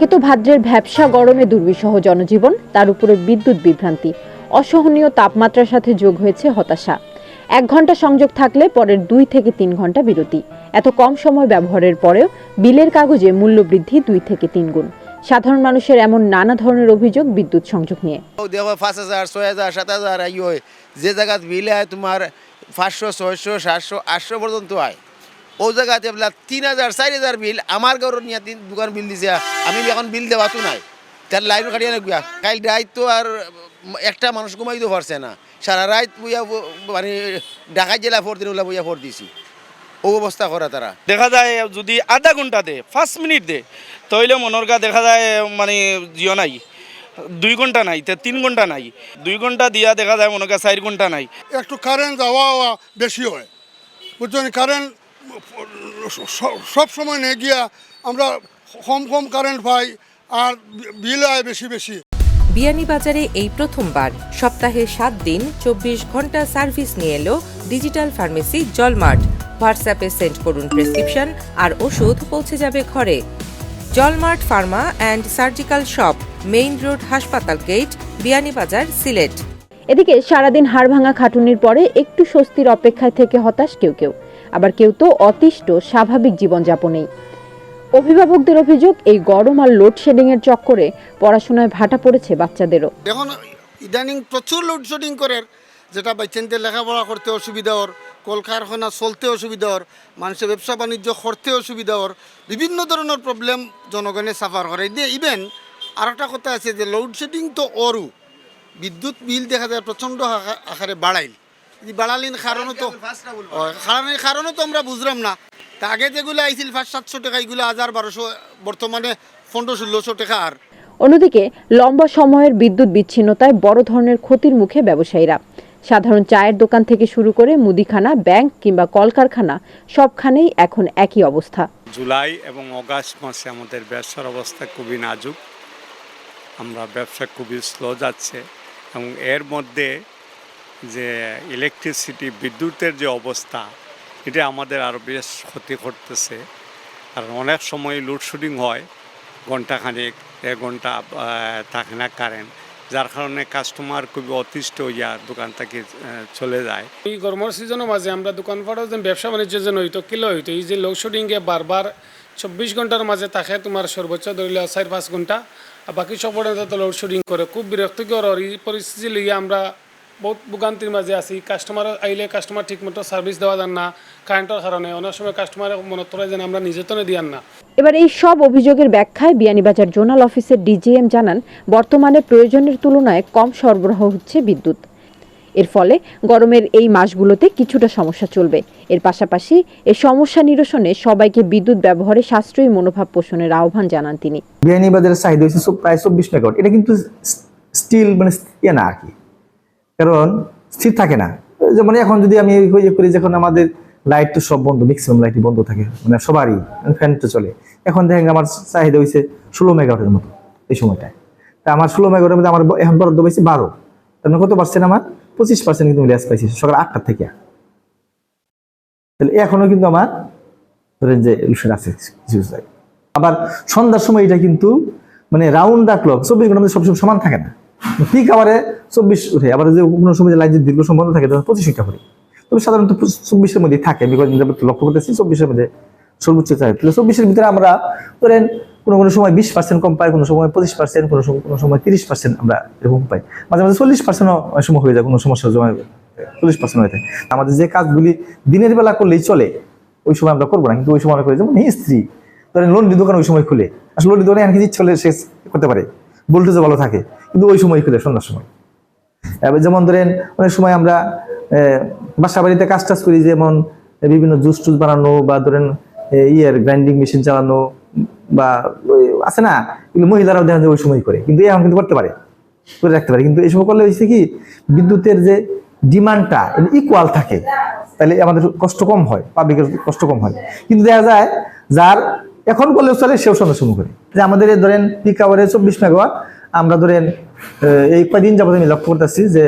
একে তো ভাদ্রের ভ্যাবসা গরমে দুর্বিষহ জনজীবন, তার উপরে বিদ্যুৎ বিভ্রান্তি, অসহনীয় তাপমাত্রার সাথে যোগ হয়েছে হতাশা। এক ঘণ্টা সংযোগ থাকলে পরের দুই থেকে তিন ঘণ্টা বিরতি। এত কম সময় ব্যবহারের পরেও বিলের কাগজে মূল্য বৃদ্ধি দুই থেকে তিন গুণ। সাধারণ মানুষের এমন নানা ধরনের অভিযোগ বিদ্যুৎ সংযোগ নিয়ে। পাঁচ হাজার, ছয় হাজার, সাত হাজার যে জায়গাত বিলে হয় তোমার পাঁচশো, ছয়শো, সাতশো, আটশো পর্যন্ত হয়। ও জায়গাতে বলে তিন হাজার চারি হাজার বিল আমার ঘরের নিয়ে তিন দোকান বিল দিছে আমি এখন বিল দেওয়াতো নাই। তার লাইন কাটিয়ে না গুয়া কাল রাত তো আর একটা মানুষ ঘুমাইতে পারছে না। সারা রাত বইয়া মানে ঢাকায় জেলা ফোর দিন বইয়া ফোর দিছি। ও অবস্থা করা তারা। দেখা যায় যদি আধা ঘণ্টা দে পাঁচ মিনিট দে তাহলে মনের গা দেখা যায় মানে জিও নাই। দুই ঘণ্টা নাই তে তিন ঘণ্টা নাই। দুই ঘণ্টা দিয়া দেখা যায় মনে গা চার ঘণ্টা নাই। একটু কারেন্ট যাওয়া বেশি হয়। বুঝছেন? কারেন্ট সব সময় নিয়ে গিয়া আমরা কম কম কারেন্ট পাই আর বিল হয় বেশি বেশি। বিয়ানীবাজারে এই প্রথমবার সপ্তাহে সাত দিন চব্বিশ ঘণ্টা সার্ভিস নিয়ে এলো ডিজিটাল ফার্মেসি জলমার্ট। হোয়াটসঅ্যাপে সেন্ড করুন প্রেসক্রিপশন আর ওষুধ পৌঁছে যাবে ঘরে। Jalmart pharma and surgical shop main road হাসপাতাল গেট বিয়ানীবাজার সিলেট। এদিকে সারাদিন হাড়ভাঙা খাটুনির পরে একটু স্বস্তির অপেক্ষায় থেকে হতাশ কেউ কেউ। আবার কেউ তো অতিষ্ঠ, স্বাভাবিক জীবনযাপনেই। অভিভাবকদের অভিযোগ, এই গরম আর লোডশেডিং এর চক্করে পড়াশোনায় ভাটা পড়েছে বাচ্চাদেরও। এখন ইদানিং প্রচুর লোডশেডিং করে যেটা বাচ্চাদের লেখাপড়া করতে অসুবিধা ওর কলকারখানা চলতে অসুবিধা ওর মানুষের ব্যবসা বাণিজ্য করতে অসুবিধা ওর বিভিন্ন ধরনের প্রবলেম জনগণে সাফার করে। দিয়ে ইভেন আর একটা কথা আছে যে লোডশেডিং তো ওরও বিদ্যুৎ বিল দেখা যায় প্রচণ্ড আকারে বাড়াইল। বাড়ালিন কারণও তো হয়, কারণে কারণও তো আমরা বুঝলাম না। তা আগে যেগুলো আইছিল পাঁচ সাতশো টাকা এগুলো হাজার বারোশো বর্তমানে পনেরো ষোলোশো টাকা আর। অন্যদিকে লম্বা সময়ের বিদ্যুৎ বিচ্ছিন্নতায় বড় ধরনের ক্ষতির মুখে ব্যবসায়ীরা। সাধারণ চায়ের দোকান থেকে শুরু করে মুদিখানা ব্যাংক কিংবা কলকারখানা সবখানেই এখন একই অবস্থা। জুলাই এবং অগাস্ট মাসে আমাদের ব্যবসার অবস্থা খুবই নাজুক। আমরা ব্যবসা খুবই স্লো যাচ্ছে এবং এর মধ্যে যে ইলেকট্রিসিটি বিদ্যুতের যে অবস্থা, এটা আমাদের আরও বেশ ক্ষতি করতেছে। কারণ অনেক সময় লোডশেডিং হয় ঘন্টাখানেক এক ঘণ্টা থাকে না কারেন্ট যার কারণে কাস্টমার খুবই অতিষ্ঠ হইয়া দোকান থেকে চলে যায়। এই গরমের সিজনের মাঝে আমরা দোকানপাটও যে ব্যবসা বাণিজ্যের জন্য হইতো কিলো হইতো? এই যে লোডশেডিংয়ে বারবার চব্বিশ ঘণ্টার মাঝে থাকে তোমার সর্বোচ্চ ধরিলে চার পাঁচ ঘণ্টা আর বাকি সব লোডশেডিং করে। খুব বিরক্তিকর এই পরিস্থিতি লিগে আমরা বহুত ভোগান্তির মাঝে আছি। কাস্টমার আইলে কাস্টমার ঠিকমতো সার্ভিস দেওয়া যান না কারেন্টের কারণে অনেক সময় কাস্টমার মনে করে যেন আমরা নিজেতনে দিয়ান না। এবার এই সব অভিযোগের ব্যাখ্যায় বিয়ানীবাজার জোনাল অফিসের ডিজিএম জানান বর্তমানে প্রয়োজনের তুলনায় কম সরবরাহ হচ্ছে বিদ্যুৎ। এর ফলে গরমের এই মাসগুলোতে কিছুটা সমস্যা চলবে। এর পাশাপাশি এই সমস্যা নিরসনে সবাইকে বিদ্যুৎ ব্যবহারে সাশ্রয়ী মনোভাব পোষণের আহ্বান জানান তিনি। বিয়ানীবাজারের চাহিদা সব- প্রায় চব্বিশ মেগাওয়াট। এটা কিন্তু স্টিল মানে ইয়ে না আর কি। কারণ স্থির থাকে না। যেমন এখন যদি আমি করি যখন আমাদের লাইট তো সব বন্ধ ম্যাক্সিমাম লাইটই বন্ধ থাকে মানে সবারই ফ্যান তো চলে। এখন দেখেন আমার চাহিদা হয়েছে ষোলো মেগাওয়াটের মতো এই সময়টায়। তা আমার ষোলো মেগাওয়াটের মধ্যে আমার এখন বরাদ্দ পাইছে বারো। তার মানে কত পার্সেন্ট আমার? পঁচিশ পার্সেন্ট কিন্তু লেস পাইছি, সকাল আটটার থেকে। তাহলে এখনও কিন্তু আমার ধরেন যে আছে কিছু আবার সন্ধ্যার সময় এটা কিন্তু মানে রাউন্ড দা ক্লক চব্বিশ ঘণ্টার মধ্যে সবসময় সমান থাকে না। পিক আবারে চব্বিশ উঠে, আবার যে কোনো সময় যে লাইট যদি দীর্ঘ সম্বন্ধ থাকে তখন পঁচিশ করে। তবে সাধারণত চব্বিশের মধ্যে থাকে বিকজ লক্ষ্য করতেছি চব্বিশের মধ্যে সর্বোচ্চ চাই। তাহলে চব্বিশের ভিতরে আমরা ধরেন কোনো কোনো সময় বিশ পার্সেন্ট কম পাই, কোনো সময় পঁচিশ পার্সেন্ট কোনো সময় কোনো সময় তিরিশ পার্সেন্ট আমরা এরকম পাই। মাঝে মাঝে চল্লিশ পার্সেন্টও সময় হয়ে যায়, কোনো সমস্যার সময় চল্লিশ পার্সেন্ট হয়ে থাকে আমাদের যে কাজগুলি দিনের বেলা করলেই চলে, ওই সময় আমরা করব না, কিন্তু ওই সময় আমরা করি যেমন স্ত্রী, ধরেন লোন দোকান ওই সময় খুলে। আসলে লোন দোকানে এমন ইচ্ছে হলে সে করতে পারে, ভোল্টেজও ভালো থাকে। কিন্তু ওই সময় খুলে, সন্ধ্যার সময়। এবার যেমন ধরেন, অনেক সময় আমরা বাসা বাড়িতে কাজ টাজ করি, যেমন বিভিন্ন জুস টুস বানানো বা ধরেন ইয়ের গ্রাইন্ডিং মেশিন চালানো, বা আছে না, এগুলো মহিলারাও দেখা যায় ওই সময় করে, কিন্তু এখন কিন্তু করতে পারে, করে রাখতে পারে। কিন্তু এই সময় করলে হয়েছে কি, বিদ্যুতের যে ডিমান্ডটা ইকুয়াল থাকে, তাহলে আমাদের কষ্ট কম হয় পাবলিকের কষ্ট কম হয়। কিন্তু দেখা যায়, যার এখন করলেও চলে, সেও সন্ধ্যা শুরু করে। আমাদের ধরেন পিক আওয়ারে চব্বিশ মেগাওয়াট আমরা ধরেন এই কয়দিন যাবত আমি লক্ষ্য করতেছি যে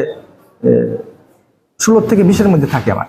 ষোলোর থেকে বিশের মধ্যে থাকে আমার।